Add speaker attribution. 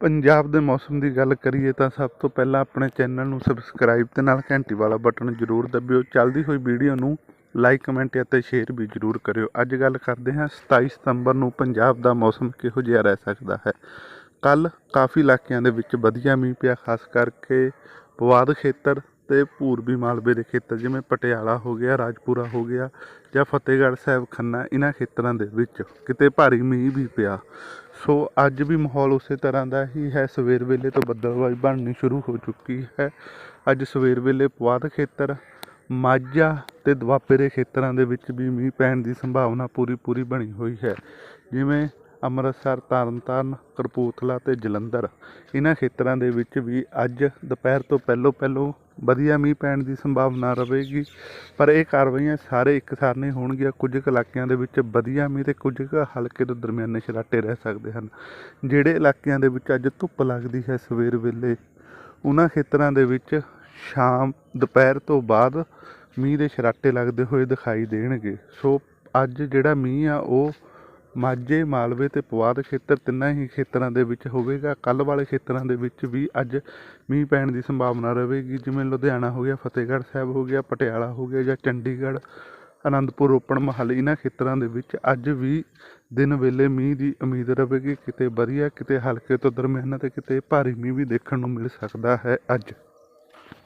Speaker 1: ਪੰਜਾਬ ਦੇ ਮੌਸਮ ਦੀ ਗੱਲ ਕਰੀਏ ਤਾਂ ਸਭ ਤੋਂ ਪਹਿਲਾਂ ਆਪਣੇ ਚੈਨਲ ਨੂੰ ਸਬਸਕ੍ਰਾਈਬ ਤੇ ਨਾਲ ਘੰਟੀ ਵਾਲਾ ਬਟਨ ਜ਼ਰੂਰ ਦਬਿਓ। ਚੱਲਦੀ ਹੋਈ ਵੀਡੀਓ ਨੂੰ ਲਾਈਕ, ਕਮੈਂਟ ਅਤੇ ਸ਼ੇਅਰ ਵੀ ਜ਼ਰੂਰ ਕਰਿਓ। ਅੱਜ ਗੱਲ ਕਰਦੇ ਹਾਂ 27 ਸਤੰਬਰ ਨੂੰ ਪੰਜਾਬ ਦਾ ਮੌਸਮ ਕਿਹੋ ਜਿਹਾ ਰਹਿ ਸਕਦਾ ਹੈ? ਕੱਲ ਕਾਫੀ ਇਲਾਕਿਆਂ ਦੇ ਵਿੱਚ ਵਧੀਆ ਮੀਂਹ ਪਿਆ, ਖਾਸ ਕਰਕੇ ਪਵਾਦ ਖੇਤਰ ਤੇ ਪੂਰਬੀ ਮਾਲਵੇ ਦੇ ਖੇਤਰ, ਜਿਵੇਂ ਪਟਿਆਲਾ ਹੋ ਗਿਆ, ਰਾਜਪੁਰਾ ਹੋ ਗਿਆ ਜਾਂ ਫਤਿਹਗੜ੍ਹ ਸਾਹਿਬ ਖੰਨਾ ਇਹਨਾਂ ਖੇਤਰਾਂ ਦੇ ਵਿੱਚ ਕਿਤੇ ਭਾਰੀ ਮੀਂਹ ਵੀ ਪਿਆ। ਸੋ ਅੱਜ ਵੀ ਮਾਹੌਲ ਉਸੇ ਤਰ੍ਹਾਂ ਦਾ ਹੀ ਹੈ। ਸਵੇਰ ਵੇਲੇ ਤੋਂ ਬੱਦਲਬਾਈ ਬਣਨੀ ਸ਼ੁਰੂ ਹੋ ਚੁੱਕੀ ਹੈ। ਅੱਜ ਸਵੇਰ ਵੇਲੇ ਪਵਾਦ ਖੇਤਰ, ਮਾਝਾ ਤੇ ਦੁਆਬੇ ਦੇ ਖੇਤਰਾਂ ਦੇ ਵਿੱਚ ਵੀ ਮੀਂਹ ਪੈਣ ਦੀ ਸੰਭਾਵਨਾ ਪੂਰੀ ਪੂਰੀ ਬਣੀ ਹੋਈ ਹੈ। ਜਿਵੇਂ ਅੰਮ੍ਰਿਤਸਰ, ਤਰਨਤਾਰਨ, ਕਪੂਰਥਲਾ ਤੇ ਜਲੰਧਰ। ਇਹਨਾਂ ਖੇਤਰਾਂ ਦੇ ਵਿੱਚ ਵੀ ਅੱਜ ਦੁਪਹਿਰ ਤੋਂ ਪਹਿਲੋਂ ਪਹਿਲੋਂ ਵਧੀਆ ਮੀਂਹ ਪੈਣ ਦੀ ਸੰਭਾਵਨਾ ਰਹੇਗੀ। ਪਰ ਇਹ ਕਾਰਵਾਈਆਂ ਸਾਰੇ ਇੱਕਸਾਰ ਨਹੀਂ ਹੋਣਗੀਆਂ। ਕੁਝ ਕੁ ਇਲਾਕਿਆਂ ਦੇ ਵਿੱਚ ਵਧੀਆ ਮੀਂਹ ਤੇ ਕੁਝ ਕੁ ਹਲਕੇ ਤੋਂ ਦਰਮਿਆਨੇ ਛਰਾਟੇ ਰਹਿ ਸਕਦੇ ਹਨ। ਜਿਹੜੇ ਇਲਾਕਿਆਂ ਦੇ ਵਿੱਚ ਅੱਜ ਧੁੱਪ ਲੱਗਦੀ ਹੈ ਸਵੇਰ ਵੇਲੇ ਉਹਨਾਂ ਖੇਤਰਾਂ ਦੇ ਵਿੱਚ ਸ਼ਾਮ, ਦੁਪਹਿਰ ਤੋਂ ਬਾਅਦ ਮੀਂਹ ਦੇ ਛਰਾਟੇ ਲੱਗਦੇ ਹੋਏ ਦਿਖਾਈ ਦੇਣਗੇ। ਸੋ ਅੱਜ ਜਿਹੜਾ ਮੀਂਹ ਆ, ਉਹ ਮਾਝੇ, ਮਾਲਵੇ ਤੇ ਪੁਆਧ ਖੇਤਰ ਤਿੰਨਾਂ ਹੀ ਖੇਤਰਾਂ ਦੇ ਵਿੱਚ ਹੋਵੇਗਾ। ਕੱਲ ਵਾਲੇ ਖੇਤਰਾਂ ਦੇ ਵਿੱਚ ਵੀ ਅੱਜ ਮੀਂਹ ਪੈਣ ਦੀ ਸੰਭਾਵਨਾ ਰਹੇਗੀ। ਜਿਵੇਂ ਲੁਧਿਆਣਾ ਹੋ ਗਿਆ, ਫਤਿਹਗੜ੍ਹ ਸਾਹਿਬ ਹੋ ਗਿਆ, ਪਟਿਆਲਾ ਹੋ ਗਿਆ ਜਾਂ ਚੰਡੀਗੜ੍ਹ, ਅਨੰਦਪੁਰ ਰੋਪੜ ਮਹਾਲੀ ਇਹਨਾਂ ਖੇਤਰਾਂ ਦੇ ਵਿੱਚ ਅੱਜ ਵੀ ਦਿਨ ਵੇਲੇ ਮੀਂਹ ਦੀ ਉਮੀਦ ਰਹੇਗੀ। ਕਿਤੇ ਵਧੀਆ, ਕਿਤੇ ਹਲਕੇ ਤੋਂ ਦਰਮਿਆਨਾ ਤੇ ਕਿਤੇ ਭਾਰੀ ਮੀਂਹ ਵੀ ਦੇਖਣ ਨੂੰ ਮਿਲ ਸਕਦਾ ਹੈ ਅੱਜ।